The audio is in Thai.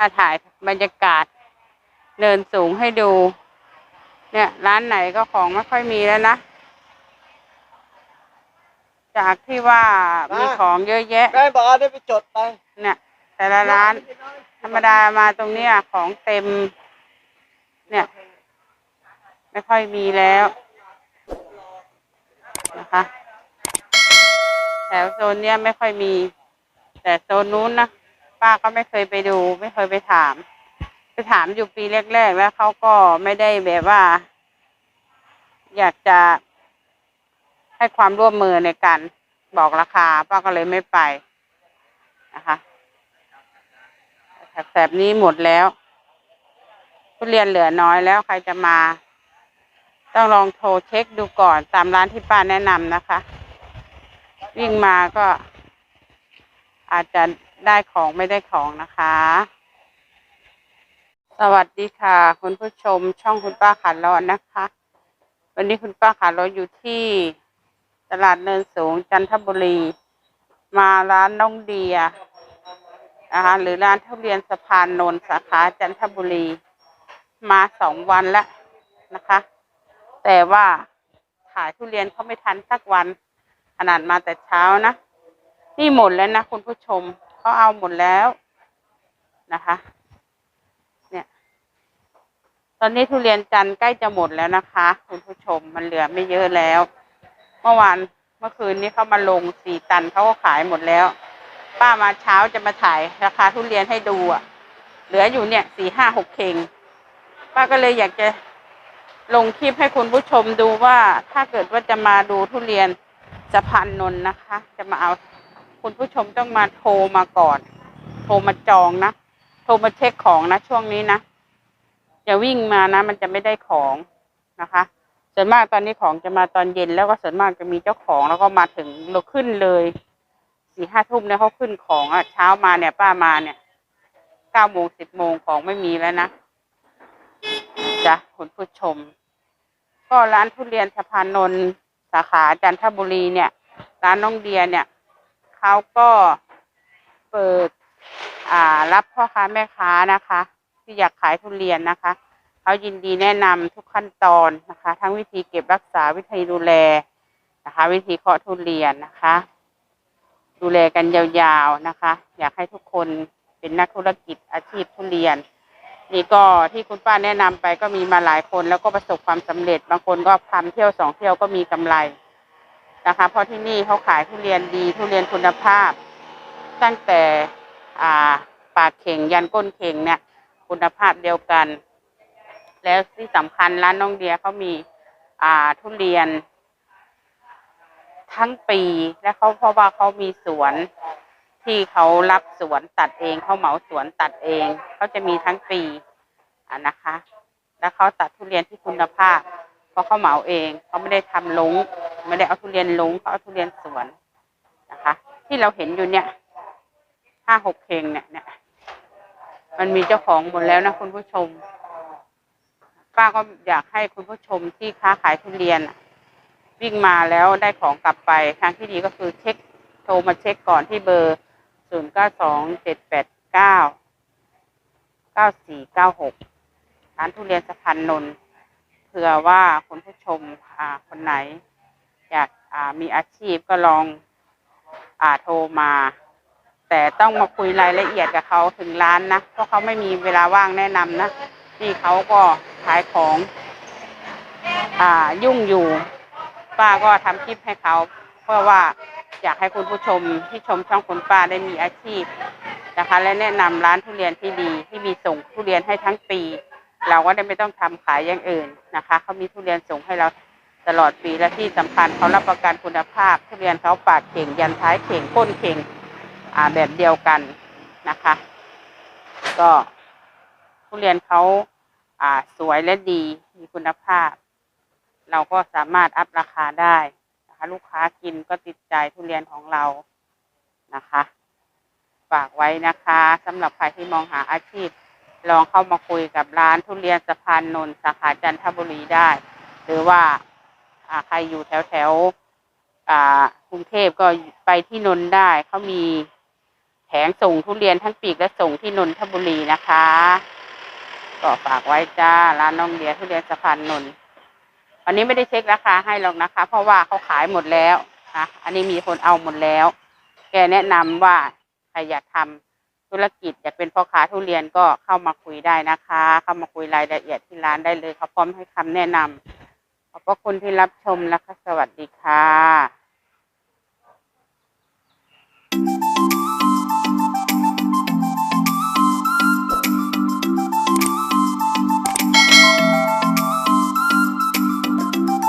มาถ่ายบรรยากาศ เนินสูงให้ดู เนี่ย ร้านไหนก็ของไม่ค่อยมีแล้วนะ จากที่ว่ามีของเยอะแยะ แม่บอกเอาได้ไปจดไป เนี่ย แต่ละร้าน ธรรมดามาตรงเนี้ยของเต็ม เนี่ย ไม่ค่อยมีแล้วนะคะ แถวโซนเนี้ยไม่ค่อยมี แต่โซนนู้นนะ ป้าก็ไม่เคยไปดู ไม่เคยไปถาม ไปถามอยู่ปีแรกๆแล้วเขาก็ไม่ได้แบบว่า อยากจะให้ความร่วมมือในการบอกราคา ป้าก็เลยไม่ไปนะคะแถบๆนี้หมดแล้วทุเรียนเหลือน้อยแล้วใครจะมา ต้องลองโทรเช็คดูก่อนตามร้านที่ป้าแนะนำนะคะ วิ่งมาก็อาจจะ ได้ของไม่ได้ของนะคะ สวัสดีค่ะ คุณผู้ชมช่องคุณป้าขาลาะนะคะ วันนี้คุณป้าขาลาะอยู่ที่ตลาดเนินสูงจันทบุรี มาร้านน้องเดียนะคะหรือร้านทุเรียนสะพานนนท์สาขาจันทบุรี มาสองวันแล้วนะคะ แต่ว่าขายทุเรียนเขาไม่ทันสักวัน ขนาดมาแต่เช้านะ นี่หมดแล้วนะคุณผู้ชม เขาเอาหมดแล้วนะคะ เนี่ย ตอนนี้ทุเรียนจันทร์ใกล้จะหมดแล้วนะคะ คุณผู้ชมมันเหลือไม่เยอะแล้ว เมื่อวานเมื่อคืนนี้เขามาลงสี่ตันเขาก็ขายหมดแล้ว ป้ามาเช้าจะมาถ่ายราคาทุเรียนให้ดูอะ เหลืออยู่เนี่ยสี่ห้าหกเคงป้าก็เลยอยากจะลงคลิปให้คุณผู้ชมดูว่าถ้าเกิดว่าจะมาดูทุเรียนสะพานนนนะคะ จะมาเอา คุณผู้ชมต้องมาโทรมาก่อน โทรมาจองนะ โทรมาเช็คของนะช่วงนี้นะอย่าวิ่งมานะ มันจะไม่ได้ของนะคะ ส่วนมากตอนนี้ของจะมาตอนเย็นแล้วก็ส่วนมากจะมีเจ้าของแล้วก็มาถึงเราขึ้นเลยสี่ห้าทุ่มเนี่ยเขาขึ้นของอะเช้ามาเนี่ย ป้ามาเนี่ยเก้าโมงสิบโมงของไม่มีแล้วนะจ้ะคุณผู้ชม ก็ร้านทุเรียนสะพานนนสาขาจันทบุรีเนี่ย ร้านน้องเดียเนี่ย เขาก็เปิดอ่ารับพ่อค้าแม่ค้านะคะ ที่อยากขายทุเรียนนะคะเขายินดีแนะนำทุกขั้นตอนนะคะ ทั้งวิธีเก็บรักษาวิธีดูแลนะคะ วิธีเคาะทุเรียนนะคะ ดูแลกันยาวๆนะคะ อยากให้ทุกคนเป็นนักธุรกิจอาชีพทุเรียน นี่ก็ที่คุณป้าแนะนำไปก็มีมาหลายคนแล้วก็ประสบความสำเร็จ บางคนก็ทำเที่ยวสองเที่ยวก็มีกำไร นะคะ เพราะที่นี่เขาขายทุเรียนดีทุเรียนคุณภาพ ตั้งแต่ปากเข่งยันก้นเข่งเนี่ย คุณภาพเดียวกัน แล้วที่สำคัญร้านน้องเดียเขามีทุเรียน ทั้งปีและเขาเพราะว่าเขามีสวนที่เขารับสวนตัดเองเขาเหมาสวนตัดเองเขาจะมีทั้งปีอะนะคะ แล้วเขาตัดทุเรียนที่คุณภาพ เพราะเขาเหมาเองเขาไม่ได้ทำลง ไม่ได้เอาทุเรียนลงเขาเอาทุเรียนสวนนะคะ ที่เราเห็นอยู่เนี่ยห้าหกเพลงเนี่ยเนี่ยมันมีเจ้าของหมดแล้วนะคุณผู้ชม ป้าก็อยากให้คุณผู้ชมที่ค้าขายทุเรียนวิ่งมาแล้วได้ของกลับไปทางที่ดีก็คือเช็คโทรมาเช็คก่อนที่เบอร์ศูนย์เก้าสองเจ็ดแปดเก้าเก้าสี่เก้าหกร้านทุเรียนสะพานนนเผื่อว่าคุณผู้ชมอาคนไหน อยากามีอาชีพก็ลองอโทรมา แต่ต้องมาคุยรายละเอียดกับเขาถึงร้านนะเพราะเขาไม่มีเวลาว่างแนะนำนะนี่เขาก็ขายของอ่ายุ่งอยู่ ป้าก็ทำคลิปให้เขาเพื่อว่าอยากให้คุณผู้ชมที่ชมช่องคุณป้าได้มีอาชีพนะคะ และแนะนำร้านทุเรียนที่ดีที่มีส่งทุเรียนให้ทั้งปี เราก็ได้ไม่ต้องทำขายอย่างอื่นนะคะเขามีทุเรียนส่งให้เรา ตลอดปีและที่สำคัญเขารับประกันคุณภาพ ทุเรียนเขาปากเข่งยันท้ายเข่งก้นเข่งแบบเดียวกันนะคะ ก็ทุเรียนเขาอ่าสวยและดีมีคุณภาพ เราก็สามารถอัพราคาได้นะคะลูกค้ากินก็ติดใจทุเรียนของเรานะคะ ฝากไว้นะคะสำหรับใครที่มองหาอาชีพ ลองเข้ามาคุยกับร้านทุเรียนสะพานนนท์สาขาจันทบุรีได้ หรือว่า อ่าใครอยู่แถวแถวอ่ากรุงเทพก็ไปที่นนท์ได้เขามีแผงส่งทุเรียนทั้งปีกและส่งที่นนทบุรีนะคะก็ฝากไว้จ้าร้านน้องเดียทุเรียนสะพานนนท์วันนี้ไม่ได้เช็คราคาให้หรอกนะคะ เพราะว่าเขาขายหมดแล้วนะอันนี้มีคนเอาหมดแล้ว แกแนะนำว่าใครอยากทำธุรกิจอยากเป็นพ่อค้าทุเรียนก็เข้ามาคุยได้นะคะ เข้ามาคุยรายละเอียดที่ร้านได้เลยเขาพร้อมให้คำแนะนำ ขอบพระคุณที่รับชมนะคะ สวัสดีค่ะ